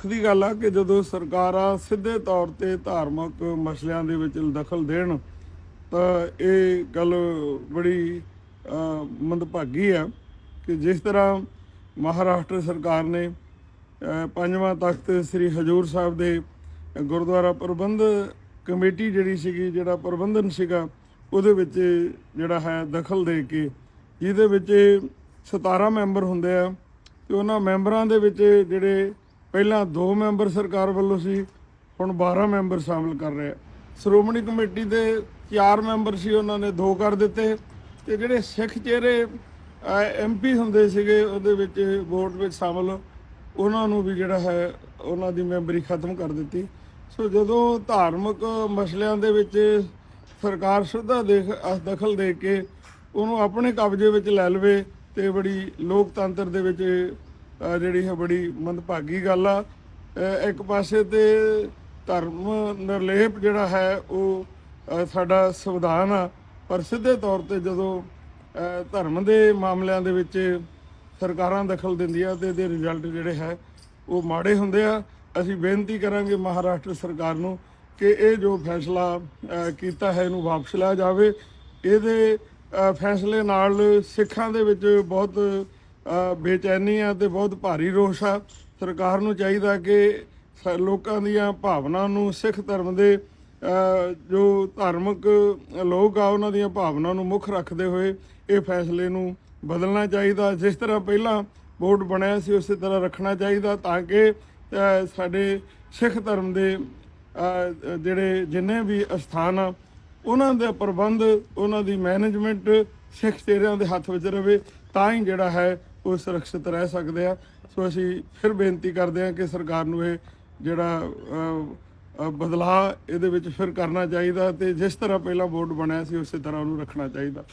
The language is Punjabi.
ਦੁੱਖ ਦੀ ਗੱਲ ਆ ਕਿ ਜਦੋਂ ਸਰਕਾਰਾਂ ਸਿੱਧੇ ਤੌਰ ਤੇ ਧਾਰਮਿਕ ਮਸਲਿਆਂ ਦੇ ਵਿੱਚ ਦਖਲ ਦੇਣ, ਤਾਂ ਇਹ ਗੱਲ ਬੜੀ ਮੰਦਭਾਗੀ ਆ ਕਿ ਜਿਸ ਤਰ੍ਹਾਂ ਮਹਾਰਾਸ਼ਟਰ ਸਰਕਾਰ ਨੇ ਪੰਜਵਾਂ ਤਖਤ ਸ੍ਰੀ ਹਜੂਰ ਸਾਹਿਬ ਦੇ ਗੁਰਦੁਆਰਾ ਪ੍ਰਬੰਧ ਕਮੇਟੀ ਜਿਹੜੀ ਸੀਗੀ, ਜਿਹੜਾ ਪ੍ਰਬੰਧਨ ਸੀਗਾ, ਉਹਦੇ ਵਿੱਚ ਜਿਹੜਾ ਹੈ ਦਖਲ ਦੇ ਕੇ, ਜਿਹਦੇ ਵਿੱਚ 17 ਮੈਂਬਰ ਹੁੰਦੇ ਆ, ਤੇ ਉਹਨਾਂ ਮੈਂਬਰਾਂ ਦੇ ਵਿੱਚ ਜਿਹੜੇ ਪਹਿਲਾਂ ਦੋ ਮੈਂਬਰ ਸਰਕਾਰ ਵੱਲੋਂ ਸੀ, ਹੁਣ 12 ਮੈਂਬਰ ਸ਼ਾਮਲ ਕਰ ਰਹੇ ਸ਼੍ਰੋਮਣੀ ਕਮੇਟੀ ਦੇ ਚਾਰ ਮੈਂਬਰ ਸੀ, ਉਹਨਾਂ ਨੇ ਦੋ ਕਰ ਦਿੱਤੇ। ਤੇ ਜਿਹੜੇ ਸਿੱਖ ਚਿਹਰੇ ਐਮਪੀ ਹੁੰਦੇ ਸੀਗੇ, ਉਹਦੇ ਵਿੱਚ ਵੋਟ ਵਿੱਚ ਸ਼ਾਮਲ, ਉਹਨਾਂ ਨੂੰ ਵੀ ਜਿਹੜਾ ਹੈ, ਉਹਨਾਂ ਦੀ ਮੈਂਬਰੀ ਖਤਮ ਕਰ ਦਿੱਤੀ। ਸੋ ਜਦੋਂ ਧਾਰਮਿਕ ਮਸਲਿਆਂ ਦੇ ਵਿੱਚ ਸਰਕਾਰ ਸਿੱਧਾ ਦੇਖ ਅ- ਦਖਲ ਦੇ ਕੇ ਉਹਨੂੰ ਆਪਣੇ ਕਬਜ਼ੇ ਵਿੱਚ ਲੈ ਲਵੇ, ਤੇ ਬੜੀ ਲੋਕਤੰਤਰ ਦੇ ਵਿੱਚ ਜਿਹੜੀ ਹੈ ਬੜੀ ਮੰਦਭਾਗੀ ਗੱਲ ਆ। ਇੱਕ ਪਾਸੇ ਤੇ ਧਰਮ ਨਿਰਲੇਪ ਜਿਹੜਾ ਹੈ, ਉਹ ਸਾਡਾ ਸੰਵਿਧਾਨ ਆ। ਪਰ ਸਿੱਧੇ ਤੌਰ ਤੇ ਜਦੋਂ ਧਰਮ ਦੇ ਮਾਮਲਿਆਂ ਦੇ ਵਿੱਚ ਸਰਕਾਰਾਂ ਦਖਲ ਦਿੰਦੀਆਂ ਤੇ ਇਹਦੇ ਰਿਜ਼ਲਟ ਜਿਹੜੇ ਹੈ, ਉਹ ਮਾੜੇ ਹੁੰਦੇ ਆ। ਅਸੀਂ ਬੇਨਤੀ ਕਰਾਂਗੇ ਮਹਾਰਾਸ਼ਟਰ ਸਰਕਾਰ ਨੂੰ ਕਿ ਇਹ ਜੋ ਫੈਸਲਾ ਕੀਤਾ ਹੈ, ਇਹਨੂੰ ਵਾਪਸ ਲਿਆ ਜਾਵੇ। ਇਹਦੇ ਫੈਸਲੇ ਨਾਲ ਸਿੱਖਾਂ ਦੇ ਵਿੱਚ ਬਹੁਤ ਬੇਚੈਨੀ ਆ ਤੇ ਬਹੁਤ ਭਾਰੀ ਰੋਸ਼ ਆ। ਸਰਕਾਰ ਨੂੰ ਚਾਹੀਦਾ ਕਿ ਸ- ਲੋਕਾਂ ਦੀਆਂ ਭਾਵਨਾ ਨੂੰ, ਸਿੱਖ ਧਰਮ ਦੇ ਜੋ ਧਾਰਮਿਕ ਲੋਕ ਆ, ਉਹਨਾਂ ਦੀਆਂ ਭਾਵਨਾ ਨੂੰ ਮੁੱਖ ਰੱਖਦੇ ਹੋਏ ਇਹ ਫੈਸਲੇ ਨੂੰ ਬਦਲਣਾ ਚਾਹੀਦਾ। ਜਿਸ ਤਰ੍ਹਾਂ ਪਹਿਲਾਂ ਬੋਰਡ ਬਣਿਆ ਸੀ, ਉਸੇ ਤਰ੍ਹਾਂ ਰੱਖਣਾ ਚਾਹੀਦਾ ਤਾਂ ਕਿ ਸਾਡੇ ਸਿੱਖ ਧਰਮ ਦੇ ਜਿਹੜੇ ਜਿੰਨੇ ਵੀ ਅਸਥਾਨ ਆ, ਉਹਨਾਂ ਦਾ ਪ੍ਰਬੰਧ, ਉਹਨਾਂ ਦੀ ਮੈਨੇਜਮੈਂਟ ਸਿੱਖ ਚਿਹਰਿਆਂ ਦੇ ਹੱਥ ਵਿੱਚ ਰਵੇ। ਤਾਂ ਹੀ ਜਿਹੜਾ ਹੈ ਉਹ ਸੁਰੱਖਿਅਤ ਰਹਿ ਸਕਦੇ ਆ। ਸੋ ਅਸੀਂ ਫਿਰ ਬੇਨਤੀ ਕਰਦੇ ਹਾਂ ਕਿ ਸਰਕਾਰ ਨੂੰ ਇਹ ਜਿਹੜਾ ਬਦਲਾਅ ਇਹਦੇ ਵਿੱਚ ਫਿਰ ਕਰਨਾ ਚਾਹੀਦਾ ਤੇ ਜਿਸ ਤਰ੍ਹਾਂ ਪਹਿਲਾਂ ਬੋਰਡ ਬਣਿਆ ਸੀ, ਉਸੇ ਤਰ੍ਹਾਂ ਉਹਨੂੰ ਰੱਖਣਾ ਚਾਹੀਦਾ।